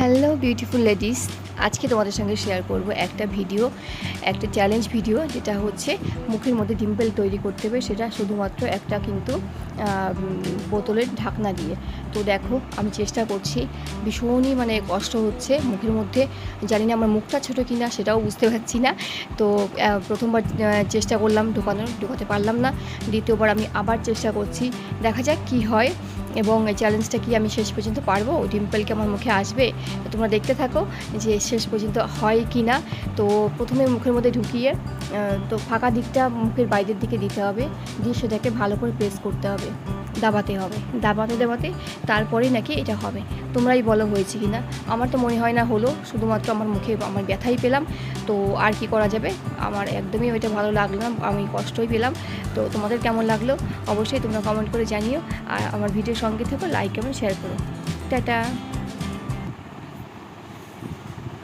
Hello beautiful ladies আজকে তোমাদের সঙ্গে শেয়ার করব একটা ভিডিও একটা চ্যালেঞ্জ ভিডিও যেটা হচ্ছে মুখের মধ্যে ডিম্পল তৈরি করতে হবে, সেটা শুধুমাত্র একটা কিন্তু বোতলের ঢাকনা দিয়ে। তো দেখো, আমি চেষ্টা করছি, ভীষণই মানে কষ্ট হচ্ছে মুখের মধ্যে। জানি না আমার মুখটা ছোটো কিনা, সেটাও বুঝতে পারছি না। তো প্রথমবার চেষ্টা করলাম ঢোকানোর, ঢোকাতে পারলাম না। দ্বিতীয়বার আমি আবার চেষ্টা করছি, দেখা যাক কি হয়। এবং এই চ্যালেঞ্জটা কি আমি শেষ পর্যন্ত পারব? ডিম্পল কি আমার মুখে আসবে? তোমরা দেখতে থাকো যে শেষ পর্যন্ত হয় কি না তো প্রথমে মুখের মধ্যে ঢুকিয়ে তো ফাঁকা দিকটা মুখের বাইরের দিকে দিতে হবে। দিয়ে সেটাকে ভালো করে প্রেস করতে হবে। দাবাতে হবে। দাবাতে দাবাতে তারপরেই নাকি এটা হবে। তোমরাই বলো হয়েছে কিনা। আমার তো মনে হয় না হলো। শুধুমাত্র আমার মুখে আমার ব্যথাই পেলাম। তো আর কি করা যাবে? আমার একদমই ওইটা ভালো লাগল না। আমি কষ্টই পেলাম। তো তোমাদের কেমন লাগল? অবশ্যই তোমরা কমেন্ট করে জানিও। আর আমার ভিডিওর সঙ্গে থেকে লাইক এবং শেয়ার করো। টাটা!